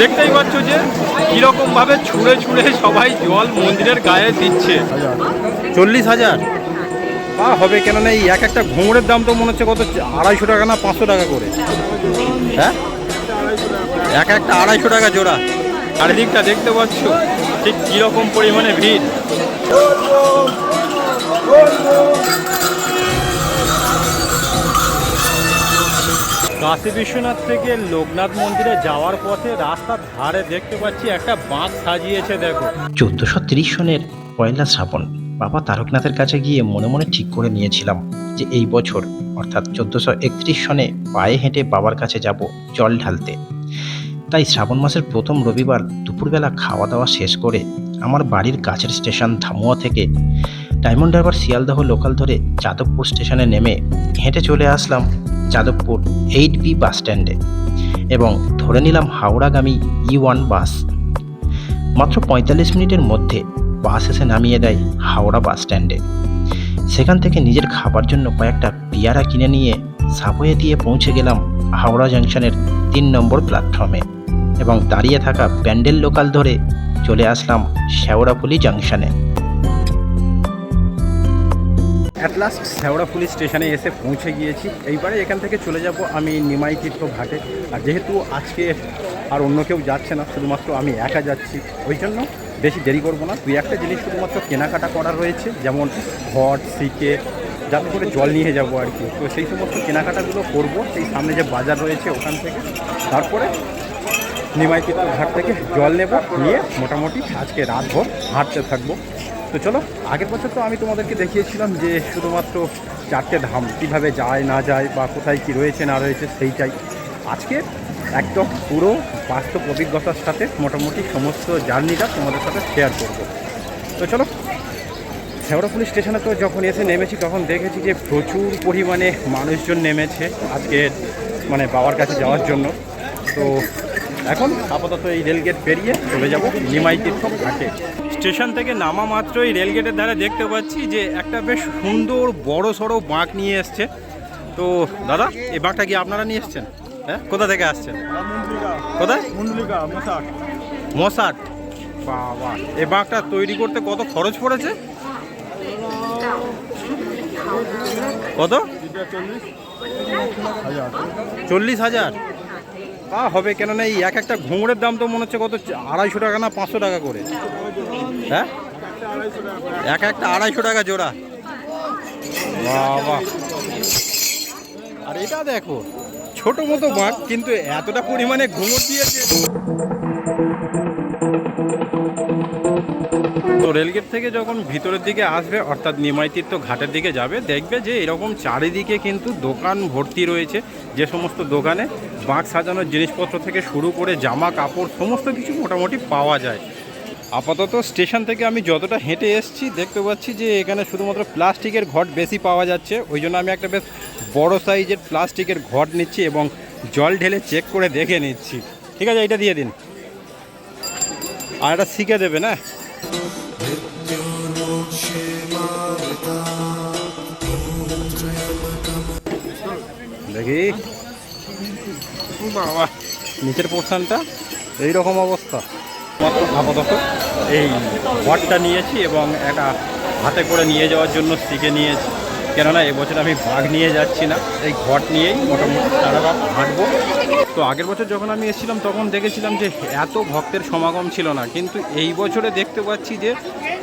দেখতেই পাচ্ছ যে কীরকম ভাবে ছুঁড়ে ছুঁড়ে সবাই জল মন্দিরের গায়ে দিচ্ছে। চল্লিশ হাজার? তা হবে কেননা এই এক একটা ঘুঙুরের দাম তো মনে হচ্ছে কত? আড়াইশো টাকা না পাঁচশো টাকা করে। হ্যাঁ? এক একটা আড়াইশো টাকা জোড়া। চারিদিকটা দেখতে পাচ্ছ ঠিক কীরকম পরিমাণে ভিড়। কাশী বিশ্বনাথ থেকে লোকনাথ মন্দিরে যাওয়ার পথে রাস্তার ধারে দেখতে পাচ্ছি একটা বাঁক সাজিয়েছে, দেখো। চোদ্দোশো তিরিশ সনের পয়লা শ্রাবণ, বাবা তারকনাথের কাছে গিয়ে মনে মনে ঠিক করে নিয়েছিলাম যে এই বছর, অর্থাৎ চোদ্দোশো একত্রিশ সনে পায়ে হেঁটে বাবার কাছে যাব জল ঢালতে। তাই শ্রাবণ মাসের প্রথম রবিবার দুপুরবেলা খাওয়া দাওয়া শেষ করে আমার বাড়ির কাছের স্টেশন ধামুয়া থেকে ডায়মন্ড হারবার শিয়ালদহ লোকাল ধরে যাদবপুর স্টেশনে নেমে হেঁটে চলে আসলাম যাদবপুর এইট বি বাস স্ট্যান্ডে এবং ধরে নিলাম হাওড়াগামী ই ওয়ান বাস। মাত্র পঁয়তাল্লিশ মিনিটের মধ্যে বাস এসে নামিয়ে দেয় হাওড়া বাস স্ট্যান্ডে। সেখান থেকে নিজের খাবার জন্য কয়েকটা পিয়ারা কিনে নিয়ে সাবওয়ে দিয়ে পৌঁছে গেলাম হাওড়া জাংশনের তিন নম্বর প্ল্যাটফর্মে এবং দাঁড়িয়ে থাকা প্যান্ডেল লোকাল ধরে চলে আসলাম শেওড়াফুলি জাংশনে। অ্যাট লাস্ট শেওড়া পুলিশ স্টেশনে এসে পৌঁছে গিয়েছি। এইবারে এখান থেকে চলে যাব আমি নিমাই তীর্থ ঘাটে। আর যেহেতু আজকে আর অন্য কেউ যাচ্ছে না, শুধুমাত্র আমি একা যাচ্ছি, ওই জন্য বেশি দেরি করব না। দুই একটা জিনিস শুধুমাত্র কেনাকাটা করা রয়েছে, যেমন ঘট সিকে যাতে করে জল নিয়ে যাব আর কি। তো সেই সমস্ত কেনাকাটাগুলো করব, সেই সামনে যে বাজার রয়েছে ওখান থেকে। তারপরে নিমাই তীর্থ ঘাট থেকে জল নেব, নিয়ে মোটামুটি আজকে রাতভর হাঁটতে থাকব। তো চলো, আগের বছর তো আমি তোমাদেরকে দেখিয়েছিলাম যে শুধুমাত্র চারটে ধাম, কীভাবে যায়, না যায়, বা কোথায় কি রয়েছে, না রয়েছে, সেইটাই। আজকে একদম পুরো বাস্তব অভিজ্ঞতার সাথে মোটামুটি সমস্ত জার্নিটা তোমাদের সাথে শেয়ার করব। তো চলো শেওড়া পুলিশ স্টেশনে তো যখন এসে নেমেছি, তখন দেখেছি যে প্রচুর পরিমাণে মানুষজন নেমেছে আজকে মানে বাবার কাছে যাওয়ার জন্য। তো এখন আপাতত এই রেলগেট পেরিয়ে চলে যাব নিমাই তীর্থ ঘাটে। স্টেশন থেকে নামা মাত্রই রেলগেটের ধারে দেখতে পাচ্ছি যে একটা বেশ সুন্দর বড় সড়ো বাঁক নিয়ে এসছে। তো দাদা এই বাঁকটা কি আপনারা নিয়ে এসছেন? হ্যাঁ? কোথা থেকে আসছেন? কোথায়? মশাট। বাবা। এই বাঁকটা তৈরি করতে কত খরচ পড়েছে? কত? চল্লিশ হাজার। তা হবে কেননা এই এক একটা ঘুঙুরের দাম তো মনে হচ্ছে কত আড়াইশো টাকা না পাঁচশো টাকা করে। হ্যাঁ? এক একটা আড়াইশো টাকা জোড়া। বাবা। আর এটা দেখো, ছোট মতো বাঘ, কিন্তু এতটা পরিমাণে ঘুঙুর দিয়েছে। তো রেলগেট থেকে যখন ভিতরের দিকে আসবে, অর্থাৎ নিমাইতীর্থ ঘাটের দিকে যাবে, দেখবে যে এরকম চারিদিকে কিন্তু দোকান ভর্তি রয়েছে। যে সমস্ত দোকানে বাঁক সাজানোর জিনিসপত্র থেকে শুরু করে জামা কাপড়, সমস্ত কিছু মোটামুটি পাওয়া যায়। আপাতত স্টেশন থেকে আমি যতটা হেঁটে এসেছি, দেখতে পাচ্ছি যে এখানে শুধুমাত্র প্লাস্টিকের ঘট বেশি পাওয়া যাচ্ছে। ওই জন্য আমি একটা বেশ বড় সাইজের প্লাস্টিকের ঘট নিচ্ছি এবং জল ঢেলে চেক করে দেখে নিচ্ছি। ঠিক আছে এটা দিয়ে দিন। আর এটা শিখে দেবে, না? দেখি। বাবা। নিচের পোর্শনটা এইরকম অবস্থা। আপাতত এই ঘরটা নিয়েছি এবং একটা হাতে করে নিয়ে যাওয়ার জন্য শিখে নিয়েছি। কেননা এবছর আমি বাঘ নিয়ে যাচ্ছি না, এই ঘট নিয়েই মোটামুটি সারা রাত হাঁটবো। তো আগের বছর যখন আমি এসেছিলাম, তখন দেখেছিলাম যে এত ভক্তের সমাগম ছিল না। কিন্তু এই বছরে দেখতে পাচ্ছি যে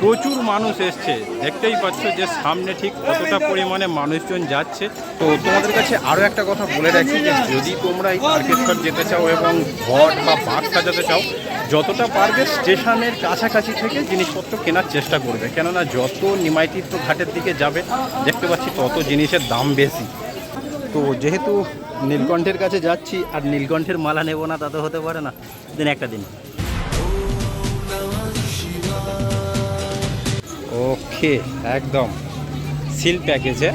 প্রচুর মানুষ এসছে। দেখতেই পাচ্ছ যে সামনে ঠিক কতটা পরিমাণে মানুষজন যাচ্ছে। তো তোমাদের কাছে আরও একটা কথা বলে রাখি যে যদি তোমরা এই তারকেশ্বর যেতে চাও এবং ঘট বা বাঘ সাজাতে চাও যতটা পারবে স্টেশনের কাছাকাছি থেকে জিনিসপত্র কেনার চেষ্টা করবে। কেননা যত নিমাইতীর্থ ঘাটের দিকে যাবে দেখতে পাচ্ছি তত জিনিসের দাম বেশি। তো যেহেতু নীলকণ্ঠের কাছে যাচ্ছি আর নীলকণ্ঠের মালা নেব না তা তো হতে পারে না। দিন একটা দিন। ওকে একদম। সিল প্যাকেজে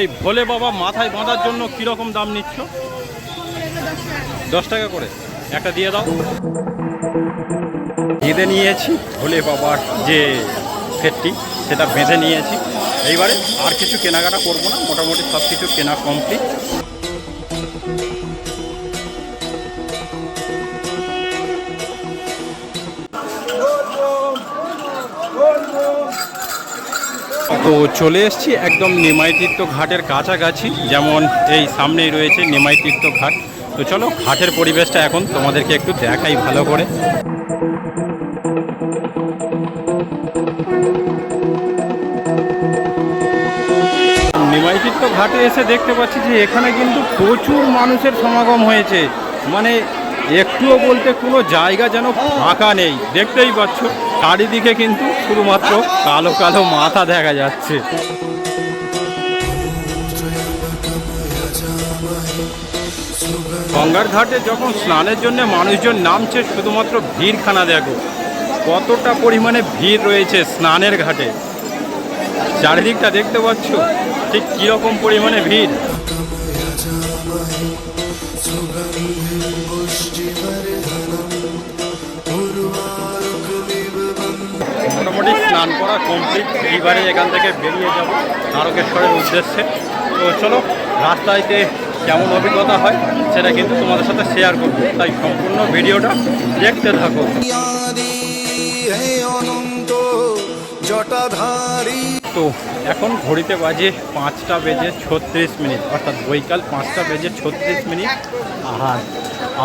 এই ভোলে বাবা মাথায় বাঁধার জন্য কীরকম দাম নিচ্ছ? দশ টাকা করে। একটা দিয়ে দাও। বেঁধে নিয়েছি। ভোলে বাবার যে ফেটটি সেটা বেঁধে নিয়েছি। এইবারে আর কিছু কেনাকাটা করব না। মোটামুটি সব কিছু কেনা কমপ্লিট তো চলে এসেছি একদম নিমাই তীর্থ ঘাটের কাছাকাছি। যেমন এই সামনেই রয়েছে নিমাই তীর্থ ঘাট। তো চলো ঘাটের পরিবেশটা এখন তোমাদেরকে একটু দেখাই ভালো করে। নিমাই তীর্থ ঘাটে এসে দেখতে পাচ্ছি যে এখানে কিন্তু প্রচুর মানুষের সমাগম হয়েছে। মানে একটুও বলতে কোনো জায়গা যেন ফাঁকা নেই। দেখতেই পাচ্ছ, চারিদিকে কিন্তু শুধুমাত্র কালো কালো মাথা দেখা যাচ্ছে। গঙ্গার ঘাটে যখন স্নানের জন্য মানুষজন নামছে, শুধুমাত্র ভিড়খানা দেখো। কতটা পরিমাণে ভিড় রয়েছে স্নানের ঘাটে। চারিদিকটা দেখতে পাচ্ছ? ঠিক কীরকম পরিমাণে ভিড়। মোটামুটি স্নান করা কমপ্লিট এইবারে এখান থেকে বেরিয়ে যাব। তারকেশ্বরের উদ্দেশ্যে। তো চলো রাস্তায়তে কেমন অভিজ্ঞতা হয় সেটা কিন্তু তোমাদের সাথে শেয়ার করব। তাই সম্পূর্ণ ভিডিওটা দেখতে থাকো। তো এখন ঘড়িতে বাজে পাঁচটা বেজে ছত্রিশ মিনিট, অর্থাৎ বৈকাল পাঁচটা বেজে ছত্রিশ মিনিট। আর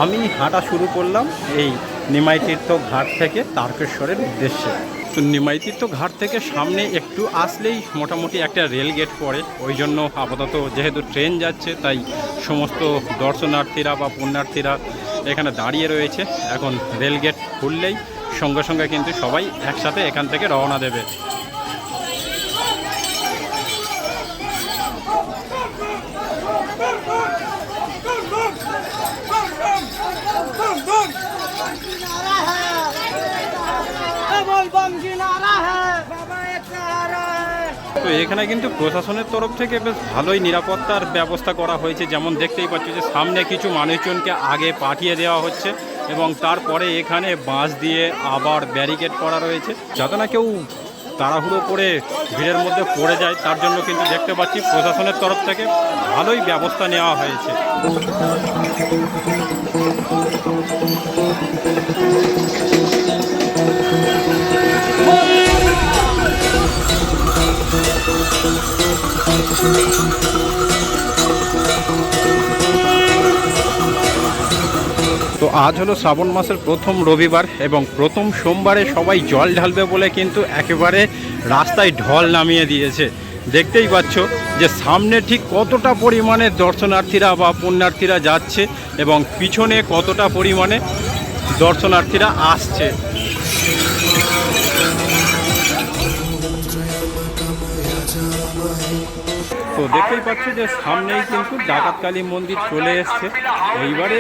আমি হাঁটা শুরু করলাম এই নিমাই তীর্থ ঘাট থেকে তারকেশ্বরের উদ্দেশ্যে। তো নিমাইতিত্ব ঘাট থেকে সামনে একটু আসলেই মোটামুটি একটা রেল গেট পড়ে। ওই জন্য আপাতত যেহেতু ট্রেন যাচ্ছে, তাই সমস্ত দর্শনার্থীরা বা পুণ্যার্থীরা এখানে দাঁড়িয়ে রয়েছে। এখন রেল গেট খুললেই সঙ্গে সঙ্গে কিন্তু সবাই একসাথে এখান থেকে রওনা দেবে। এখানে কিন্তু প্রশাসনের তরফ থেকে বেশ ভালোই নিরাপত্তার ব্যবস্থা করা হয়েছে। যেমন দেখতেই পাচ্ছি যে সামনে কিছু মানুষজনকে আগে পাঠিয়ে দেওয়া হচ্ছে এবং তারপরে এখানে বাঁশ দিয়ে আবার ব্যারিকেড করা রয়েছে। যাতে না কেউ তাড়াহুড়ো করে ভিড়ের মধ্যে পড়ে যায়, তার জন্য কিন্তু দেখতে পাচ্ছি প্রশাসনের তরফ থেকে ভালোই ব্যবস্থা নেওয়া হয়েছে। তো আজ হলো শ্রাবণ মাসের প্রথম রবিবার এবং প্রথম সোমবারে সবাই জল ঢালবে বলে কিন্তু একেবারে রাস্তায় ঢল নামিয়ে দিয়েছে। দেখতেই পাচ্ছ যে সামনে ঠিক কতটা পরিমাণে দর্শনার্থীরা বা পুণ্যার্থীরা যাচ্ছে এবং পিছনে কতটা পরিমাণে দর্শনার্থীরা আসছে। তো দেখতেই পাচ্ছ যে সামনেই কিন্তু ডাকাতকালী মন্দির চলে এসছে। এইবারে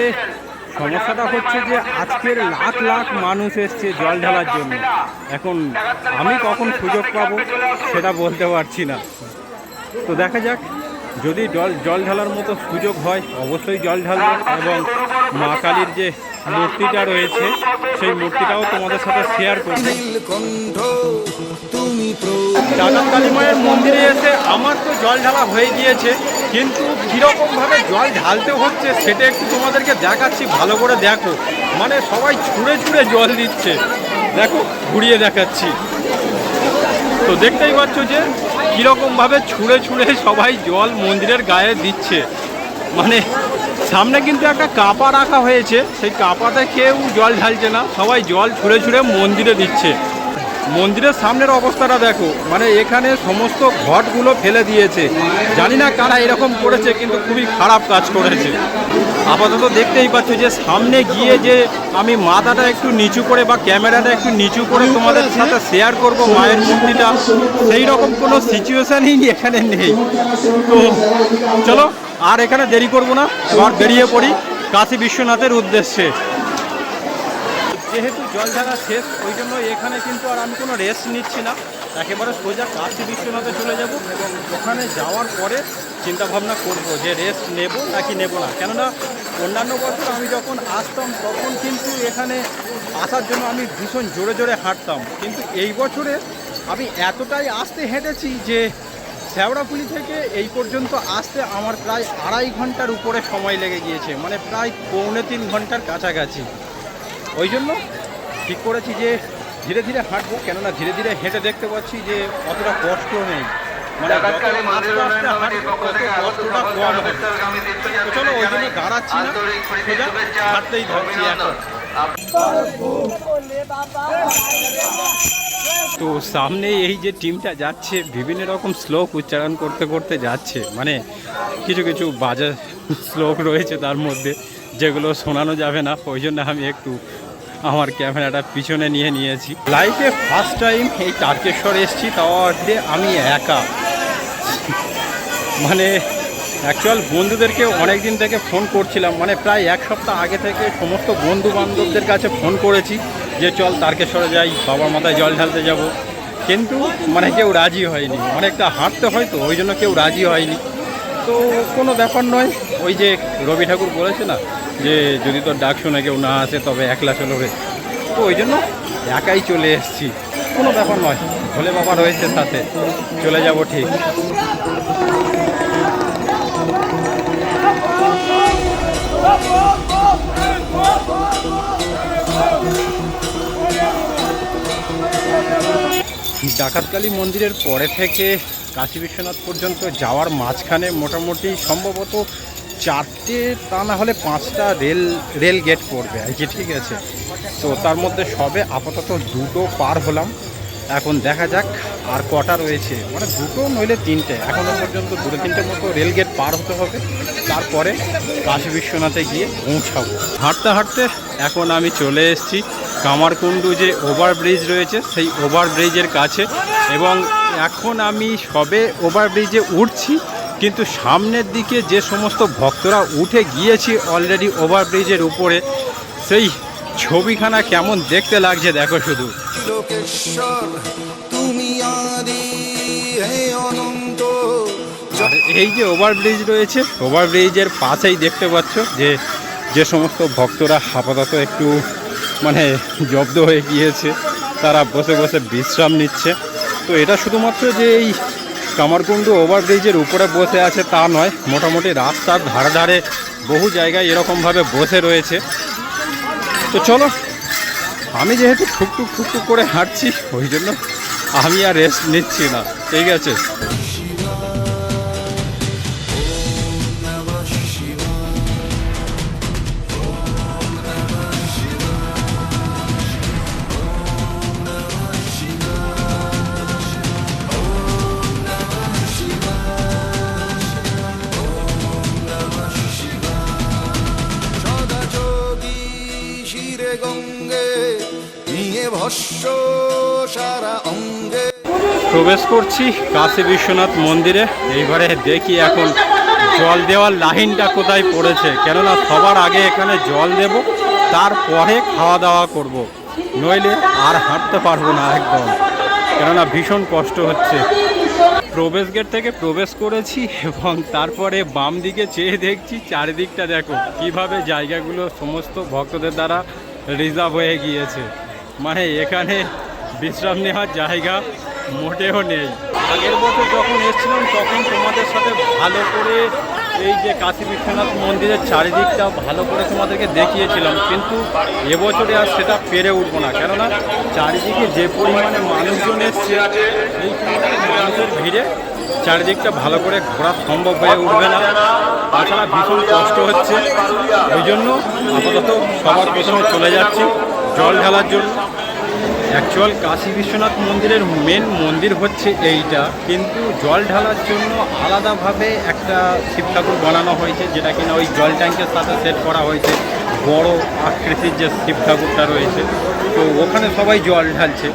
সমস্যাটা হচ্ছে যে আজকের লাখ লাখ মানুষ এসছে জল ঢালার জন্য। এখন আমি কখন সুযোগ পাবো সেটা বলতে পারছি না। তো দেখা যাক, যদি জল জল ঢালার মতো সুযোগ হয়, অবশ্যই জল ঢালবো এবং মা কালীর যে মূর্তিটা রয়েছে, সেই মূর্তিটাও তোমাদের সাথে শেয়ার করব। নীলকণ্ঠ তুমি প্রভু ডাকাত কালী মায়ের মন্দিরে এসে আমার তো জল ঢালা হয়ে গিয়েছে, কিন্তু কীরকমভাবে জল ঢালতে হচ্ছে সেটা একটু তোমাদেরকে দেখাচ্ছি, ভালো করে দেখো। মানে সবাই ছুঁড়ে ছুঁড়ে জল দিচ্ছে। দেখো, ঘুরিয়ে দেখাচ্ছি। তো দেখতেই পাচ্ছ যে কীরকমভাবে ছুঁড়ে ছুঁড়ে সবাই জল মন্দিরের গায়ে দিচ্ছে। মানে সামনে কিন্তু একটা কাপা রাখা হয়েছে। সেই কাপাতে কেউ জল ঢালছে না। সবাই জল ছুঁড়ে ছুঁড়ে মন্দিরে দিচ্ছে। মন্দিরের সামনের অবস্থাটা দেখো। মানে এখানে সমস্ত ঘটগুলো ফেলে দিয়েছে। জানি না কারা এরকম করেছে, কিন্তু খুবই খারাপ কাজ করেছে। আপাতত দেখতেই পাচ্ছ যে সামনে গিয়ে যে আমি মাথাটা একটু নিচু করে বা ক্যামেরাটা একটু নিচু করে তোমাদের সাথে শেয়ার করব মায়ের মূর্তিটা সেই রকম কোনো সিচুয়েশানই এখানে নেই। তো চলো আর এখানে দেরি করব না, এবার বেরিয়ে পড়ি কাশী বিশ্বনাথের উদ্দেশ্যে। যেহেতু জল ঢালা শেষ, ওই জন্য এখানে কিন্তু আর আমি কোনো রেস্ট নিচ্ছি না। একেবারে সোজা কাশী বিশ্বনাথে চলে যাব এবং ওখানে যাওয়ার পরে চিন্তা ভাবনা করব যে রেস্ট নেব নাকি নেব না। কেননা অন্যান্য বছর আমি যখন আসতাম, তখন কিন্তু এখানে আসার জন্য আমি ভীষণ জোরে জোরে হাঁটতাম। কিন্তু এই বছরে আমি এতটাই আসতে হেঁটেছি যে শ্যাওড়াপুলি থেকে এই পর্যন্ত আসতে আমার প্রায় আড়াই ঘণ্টার উপরে সময় লেগে গিয়েছে মানে প্রায় পৌনে তিন ঘণ্টার কাছাকাছি ওই জন্য ঠিক করেছি যে ধীরে ধীরে হাঁটবো কেননা ধীরে ধীরে হেঁটে দেখতে পাচ্ছি যে অতটা কষ্ট নেই মানে কষ্টটা কম চলো ওই জন্য দাঁড়াচ্ছি না সোজা হাঁটতেই ধরছি এখন তো সামনে এই যে টিমটা যাচ্ছে, বিভিন্ন রকম শ্লোক উচ্চারণ করতে করতে যাচ্ছে। মানে কিছু কিছু বাজে শ্লোক রয়েছে তার মধ্যে, যেগুলো শোনানো যাবে না। ওই জন্য আমি একটু আমার ক্যামেরাটা পিছনে নিয়ে নিয়েছি। লাইফে ফার্স্ট টাইম এই তারকেশ্বর এসেছি, তাও আজকে আমি একা। মানে অ্যাকচুয়াল বন্ধুদেরকে অনেক দিন থেকে ফোন করছিলাম। মানে প্রায় এক সপ্তাহ আগে থেকে সমস্ত বন্ধু বান্ধবদের কাছে ফোন করেছি। যে চল তারকেশ্বরে যাই, বাবার মাথায় জল ঢালতে যাব। কিন্তু মানে কেউ রাজি হয়নি। অনেকটা হাঁটতে হয় তো ওই জন্য কেউ রাজি হয়নি। তো কোনো ব্যাপার নয়। ওই যে রবি ঠাকুর বলেছে না, যে যদি তোর ডাক শুনে কেউ না আসে, তবে একলা চলবে। তো ওই জন্য একাই চলে এসেছি। কোনো ব্যাপার নয়। ভোলে বাবা রয়েছে সাথে। চলে যাব ঠিক। ডাকাতকালী মন্দিরের পরে থেকে কাশী বিশ্বনাথ পর্যন্ত যাওয়ার মাঝখানে মোটামুটি সম্ভবত চারটে তা না হলে পাঁচটা রেল রেল গেট পড়বে আর কি, ঠিক আছে। তো তার মধ্যে সবে আপাতত দুটো পার হলাম। এখন দেখা যাক আর কটা রয়েছে। মানে দুটো নইলে তিনটে। এখনও পর্যন্ত দুটো তিনটে মতো রেল গেট পার হতে হবে। তারপরে কাশী বিশ্বনাথে গিয়ে পৌঁছাবো। হাঁটতে হাঁটতে এখন আমি চলে এসেছি কামারকুণ্ডু যে ওভারব্রিজ রয়েছে সেই ওভারব্রিজের কাছে। এবং এখন আমি সবে ওভারব্রিজে উঠছি কিন্তু সামনের দিকে যে সমস্ত ভক্তরা উঠে গিয়েছি অলরেডি ওভারব্রিজের উপরে সেই ছবিখানা কেমন দেখতে লাগছে দেখো শুধু। লোকেশ্বর তুমি আদি অনন্ত। আর এই যে ওভারব্রিজ রয়েছে ওভারব্রিজের পাশেই দেখতে পাচ্ছ যে যে সমস্ত ভক্তরা আপাতত একটু মানে জব্দ হয়ে গিয়েছে। তারা বসে বসে বিশ্রাম নিচ্ছে। তো এটা শুধুমাত্র যে এই কামারকুণ্ডু ওভারব্রিজের উপরে বসে আছে তা নয়, মোটামুটি রাস্তার ধারে ধারে বহু জায়গায় এরকমভাবে বসে রয়েছে। তো চলো, আমি যেহেতু ঠুকটুক ঠুকটুক করে হাঁটছি, ওই জন্য আমি আর রেস্ট নিচ্ছি না। ঠিক আছে? প্রবেশ করছি কাশী বিশ্বনাথ মন্দিরে। এইবারে দেখি এখন জল দেওয়ার লাইনটা কোথায় পড়েছে। কেননা সবার আগে এখানে জল দেব, তারপরে খাওয়া দাওয়া করব। নইলে আর হাঁটতে পারব না একদম। কেননা ভীষণ কষ্ট হচ্ছে। প্রবেশ গেট থেকে প্রবেশ করেছি এবং তারপরে বাম দিকে চেয়ে দেখছি চারিদিকটা দেখো, কীভাবে জায়গাগুলো সমস্ত ভক্তদের দ্বারা রিজার্ভ হয়ে গিয়েছে। মানে এখানে বিশ্রাম নেওয়ার জায়গা মোটেও নেই। আগের বছর যখন এসেছিলাম, তখন তোমাদের সাথে ভালো করে এই যে কাশী বিশ্বনাথ মন্দিরের চারিদিকটা ভালো করে তোমাদেরকে দেখিয়েছিলাম। কিন্তু এবছরে আর সেটা পেরে উঠবো না। কেননা চারিদিকে যে পরিমাণে মানুষজন এসছে, এই মানুষের ভিড়ে চারিদিকটা ভালো করে ঘোরা সম্ভব হয়ে উঠবে না। তাছাড়া ভীষণ কষ্ট হচ্ছে। ওই জন্য আপাতত সবার প্রথমে চলে যাচ্ছি জল ঢালার জন্য। অ্যাকচুয়াল কাশী বিশ্বনাথ মন্দিরের মেন মন্দির হচ্ছে এইটা। কিন্তু জল ঢালার জন্য আলাদাভাবে একটা শিব ঠাকুর বানানো হয়েছে, যেটা কিনা ওই জল ট্যাঙ্কের সাথে সেট করা হয়েছে। বড় আকৃতির যে শিব ঠাকুরটা রয়েছে। তো ওখানে সবাই জল ঢালছে।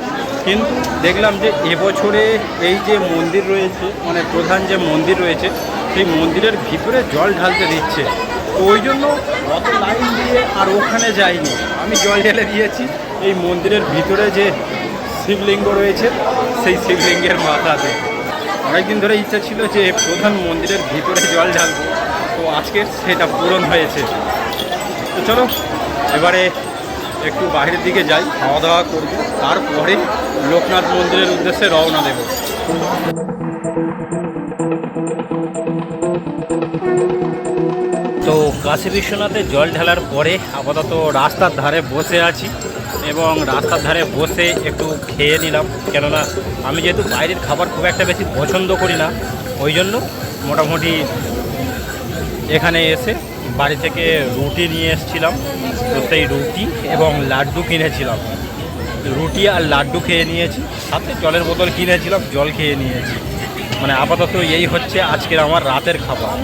কিন্তু দেখলাম যে এবছরে এই যে মন্দির রয়েছে মানে প্রধান যে মন্দির রয়েছে, সেই মন্দিরের ভিতরে জল ঢালতে দিচ্ছে। তো ওই জন্য অত লাইন দিয়ে আর ওখানে যাইনি। আমি জল ঢেলে দিয়েছি। এই মন্দিরের ভিতরে যে শিবলিঙ্গ রয়েছে, সেই শিবলিঙ্গের মাথাতে। অনেকদিন ধরে ইচ্ছা ছিল যে প্রধান মন্দিরের ভিতরে জল ঢালবো, তো আজকে সেটা পূরণ হয়েছে। তো চলো, এবারে একটু বাইরের দিকে যাই খাওয়া দাওয়া করব। তারপরে লোকনাথ মন্দিরের উদ্দেশ্যে রওনা দেবো। তো কাশী বিশ্বনাথে জল ঢালার পরে আপাতত রাস্তার ধারে বসে আছি। এবং রাস্তার ধারে বসে একটু খেয়ে নিলাম। কেননা আমি যেহেতু বাইরের খাবার খুব একটা বেশি পছন্দ করি না, ওই জন্য মোটামুটি এখানে এসে বাড়ি থেকে রুটি নিয়ে এসেছিলাম। তো সেই রুটি এবং লাড্ডু কিনেছিলাম। রুটি আর লাড্ডু খেয়ে নিয়েছি, সাথে জলের বোতল কিনেছিলাম, জল খেয়ে নিয়েছি। মানে আপাতত এই হচ্ছে আজকের আমার রাতের খাবার।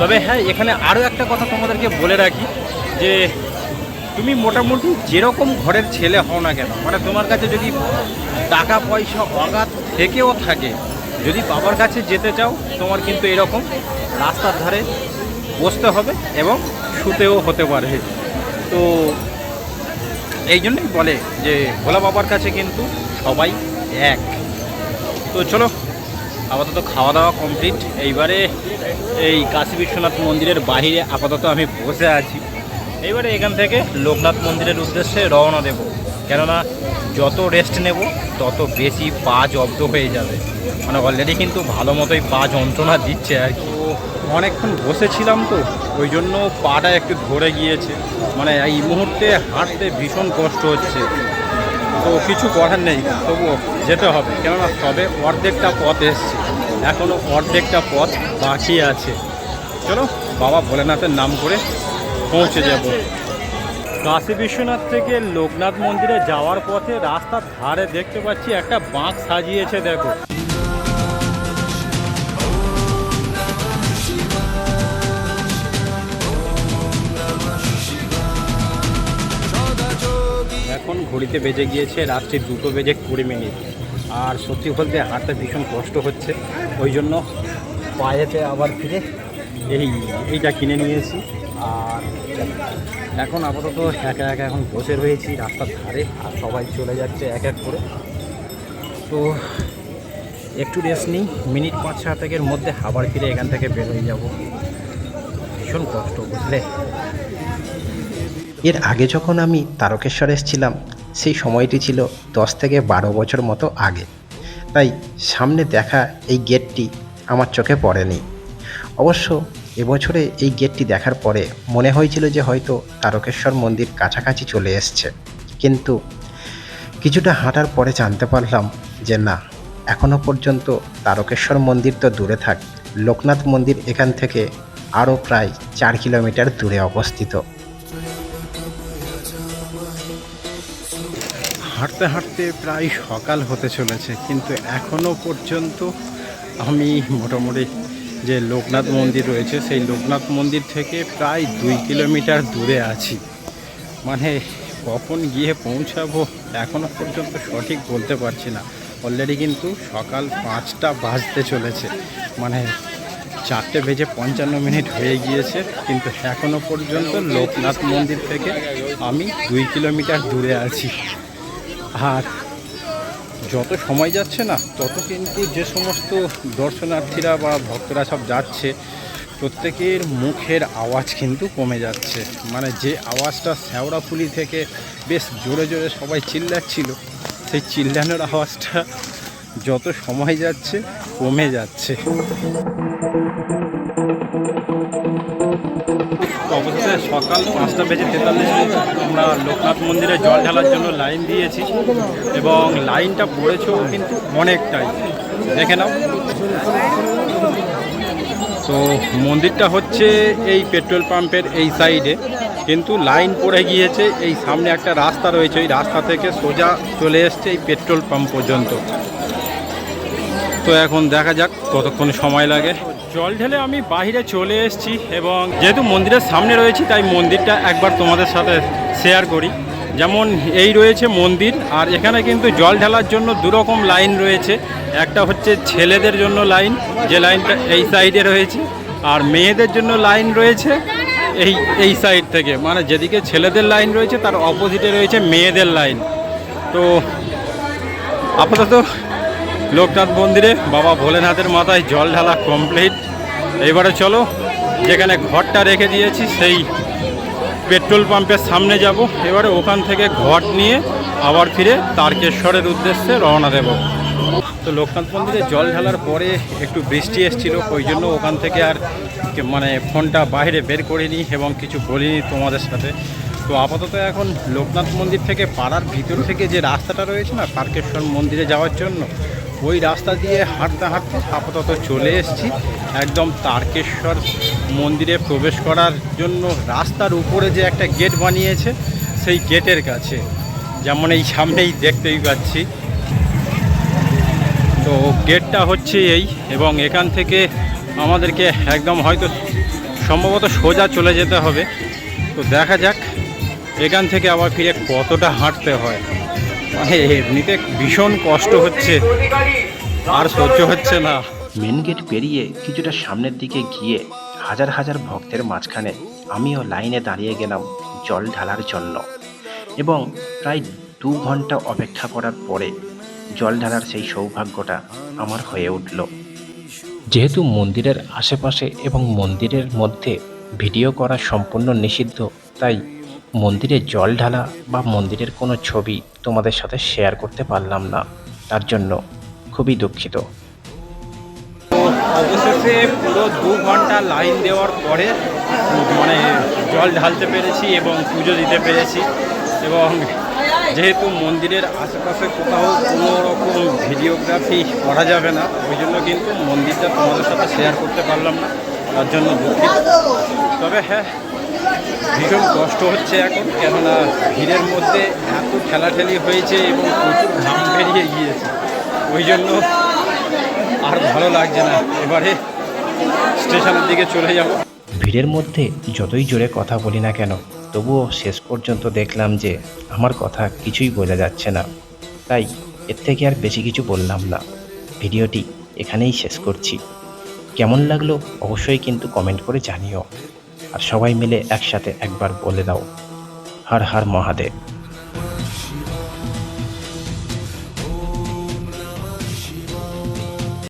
তবে হ্যাঁ এখানে আরও একটা কথা তোমাদেরকে বলে রাখি যে তুমি মোটামুটি যেরকম ঘরের ছেলে হও না কেন মানে তোমার কাছে যদি টাকা পয়সা অগাধ থেকেও থাকে, যদি বাবার কাছে যেতে চাও, তোমার কিন্তু এরকম রাস্তার ধারে বসতে হবে এবং শুতেও হতে পারে। তো এই জন্যই বলে যে ভোলা বাবার কাছে কিন্তু সবাই এক। তো চলো, আপাতত খাওয়া দাওয়া কমপ্লিট এইবারে এই কাশী বিশ্বনাথ মন্দিরের বাইরে আপাতত আমি বসে আছি। এইবারে এখান থেকে লোকনাথ মন্দিরের উদ্দেশ্যে রওনা দেব। কেননা যত রেস্ট নেব, তত বেশি পা জব্দ হয়ে যাবে। মানে অলরেডি কিন্তু ভালো মতোই পা যন্ত্রণা দিচ্ছে আর কি। অনেকক্ষণ বসেছিলাম তো, ওই জন্য পাটা একটু ধরে গিয়েছে। মানে এই মুহূর্তে হাঁটতে ভীষণ কষ্ট হচ্ছে। তো কিছু করার নেই, তবুও যেতে হবে। কেননা তবে অর্ধেকটা পথ এসছে। এখনও অর্ধেকটা পথ বাকি আছে। চলো, বাবা ভোলেনাথের নাম করে পৌঁছে যাব। কাশী বিশ্বনাথ থেকে লোকনাথ মন্দিরে যাওয়ার পথে রাস্তার ধারে দেখতে পাচ্ছি একটা বাঁক সাজিয়েছে দেখো। এখন ঘড়িতে বেজে গিয়েছে রাত্রি দুটো বেজে কুড়ি মিনিট। আর সত্যি বলতে হাঁটতে ভীষণ কষ্ট হচ্ছে। ওই জন্য পায়েতে আবার ফিরে এই এইটা কিনে নিয়েছি। আর এখন আপাতত একা একা এখন বসে রয়েছি রাস্তার ধারে, আর সবাই চলে যাচ্ছে এক এক করে। তো একটু রেস্ট নিই, মিনিট পাঁচ সাতেকের মধ্যে আবার ফিরে এখান থেকে বেরোয় যাব। ভীষণ কষ্ট, বুঝলে? এর আগে যখন আমি তারকেশ্বর এসেছিলাম, সেই সময়টি ছিল দশ থেকে বারো বছর মতো আগে। তাই সামনে দেখা এই গেটটি আমার চোখে পড়েনি। অবশ্য এবছরে এই গেটটি দেখার পরে মনে হয়েছিল যে হয়তো তারকেশ্বর মন্দির কাছাকাছি চলে এসছে। কিন্তু কিছুটা হাঁটার পরে জানতে পারলাম যে না এখনও পর্যন্ত তারকেশ্বর মন্দির তো দূরে থাক। লোকনাথ মন্দির এখান থেকে আরও প্রায় চার কিলোমিটার দূরে অবস্থিত। হাঁটতে হাঁটতে প্রায় সকাল হতে চলেছে, কিন্তু এখনও পর্যন্ত আমি মোটামুটি যে লোকনাথ মন্দির রয়েছে, সেই লোকনাথ মন্দির থেকে প্রায় দুই কিলোমিটার দূরে আছি। মানে কখন গিয়ে পৌঁছাবো এখনও পর্যন্ত সঠিক বলতে পারছি না। অলরেডি কিন্তু সকাল পাঁচটা বাজতে চলেছে। মানে চারটে বেজে পঞ্চান্ন মিনিট হয়ে গিয়েছে, কিন্তু এখনও পর্যন্ত লোকনাথ মন্দির থেকে আমি দুই কিলোমিটার দূরে আছি। আর যত সময় যাচ্ছে না, তত কিন্তু যে সমস্ত দর্শনার্থীরা বা ভক্তরা সব যাচ্ছে, প্রত্যেকের মুখের আওয়াজ কিন্তু কমে যাচ্ছে। মানে যে আওয়াজটা শ্যাওড়াফুলি থেকে বেশ জোরে জোরে সবাই চিল্লাচ্ছিল, সেই চিল্লানোর আওয়াজটা যত সময় যাচ্ছে কমে যাচ্ছে। অবশেষে সকাল পাঁচটা বেজে তেতাল্লিশ মিনিট আমরা লোকনাথ মন্দিরে জল ঢালার জন্য লাইন দিয়েছি এবং লাইনটা পড়েছেও কিন্তু অনেকটাই। দেখে নাও। তো মন্দিরটা হচ্ছে এই পেট্রোল পাম্পের এই সাইডে, কিন্তু লাইন পড়ে গিয়েছে, এই সামনে একটা রাস্তা রয়েছে ওই রাস্তা থেকে সোজা চলে এসছে এই পেট্রোল পাম্প পর্যন্ত। তো এখন দেখা যাক কতক্ষণ সময় লাগে। জল ঢেলে আমি বাইরে চলে এসেছি এবং যেহেতু মন্দিরের সামনে রয়েছি, তাই মন্দিরটা একবার তোমাদের সাথে শেয়ার করি। যেমন এই রয়েছে মন্দির, আর এখানে কিন্তু জল ঢালার জন্য দুরকম লাইন রয়েছে। একটা হচ্ছে ছেলেদের জন্য লাইন, যে লাইনটা এই সাইডে রয়েছে, আর মেয়েদের জন্য লাইন রয়েছে এই এই সাইড থেকে। মানে যেদিকে ছেলেদের লাইন রয়েছে, তার অপোজিটে রয়েছে মেয়েদের লাইন। তো আপাতত লোকনাথ মন্দিরে বাবা ভোলেনাথের মাথায় জল ঢালা কমপ্লিট এবারে চলো, যেখানে ঘরটা রেখে দিয়েছি, সেই পেট্রোল পাম্পের সামনে যাব। এবারে ওখান থেকে ঘট নিয়ে আবার ফিরে তারকেশ্বরের উদ্দেশ্যে রওনা দেব। তো লোকনাথ মন্দিরে জল ঢালার পরে একটু বৃষ্টি এসেছিল, ওই জন্য ওখান থেকে আর মানে ফোনটা বাইরে বের করিনি এবং কিছু বলিনি তোমাদের সাথে। তো আপাতত এখন লোকনাথ মন্দির থেকে পাড়ার ভিতর থেকে যে রাস্তাটা রয়েছে না, তারকেশ্বর মন্দিরে যাওয়ার জন্য ওই রাস্তা দিয়ে হাঁটতে হাঁটতে আপাতত চলে এসেছি। একদম তারকেশ্বর মন্দিরে প্রবেশ করার জন্য রাস্তার উপরে যে একটা গেট বানিয়েছে, সেই গেটের কাছে। যেমন এই সামনেই দেখতেই পাচ্ছি। তো গেটটা হচ্ছে এই এবং এখান থেকে আমাদেরকে একদম হয়তো সম্ভবত সোজা চলে যেতে হবে। তো দেখা যাক, এখান থেকে আবার ফিরে কতটা হাঁটতে হয়। মানে এমনিতে ভীষণ কষ্ট হচ্ছে। আর সহ্য হচ্ছে না। মেন গেট পেরিয়ে কিছুটা সামনের দিকে গিয়ে হাজার হাজার ভক্তের মাঝখানে আমিও লাইনে দাঁড়িয়ে গেলাম জল ঢালার জন্য। এবং প্রায় দু ঘণ্টা অপেক্ষা করার পরে জল ঢালার সেই সৌভাগ্যটা আমার হয়ে উঠল। যেহেতু মন্দিরের আশেপাশে এবং মন্দিরের মধ্যে ভিডিও করা সম্পূর্ণ নিষিদ্ধ, তাই মন্দিরে জল ঢালা বা মন্দিরের কোনো ছবি তোমাদের সাথে শেয়ার করতে পারলাম না। তার জন্য খুবই দুঃখিত। অবশেষে পুরো দু ঘণ্টা লাইন দেওয়ার পরে মানে জল ঢালতে পেরেছি এবং পুজো দিতে পেরেছি এবং যেহেতু মন্দিরের আশেপাশে কোথাও কোনো রকম ভিডিওগ্রাফি করা যাবে না, ওই জন্য কিন্তু মন্দিরটা তোমাদের সাথে শেয়ার করতে পারলাম না। তার জন্য দুঃখিত। তবে হ্যাঁ ভীষণ কষ্ট হচ্ছে এখন, কেননা ভিড়ের মধ্যে এত ঠেলাঠেলি হয়েছে এবং প্রচুর ঘাম বেরিয়ে গিয়েছে। ওই জন্য আর ভালো লাগছে না। এবারে স্টেশনের দিকে চলে যাব। ভিড়ের মধ্যে যতই জোরে কথা বলি না কেন, তবুও শেষ পর্যন্ত দেখলাম যে আমার কথা কিছুই বোঝা যাচ্ছে না। তাই এর থেকে আর বেশি কিছু বললাম না। ভিডিওটি এখানেই শেষ করছি। কেমন লাগল অবশ্যই কিন্তু কমেন্ট করে জানিও। আর সবাই মিলে একসাথে একবার বলে দাও হর হর মহাদেব।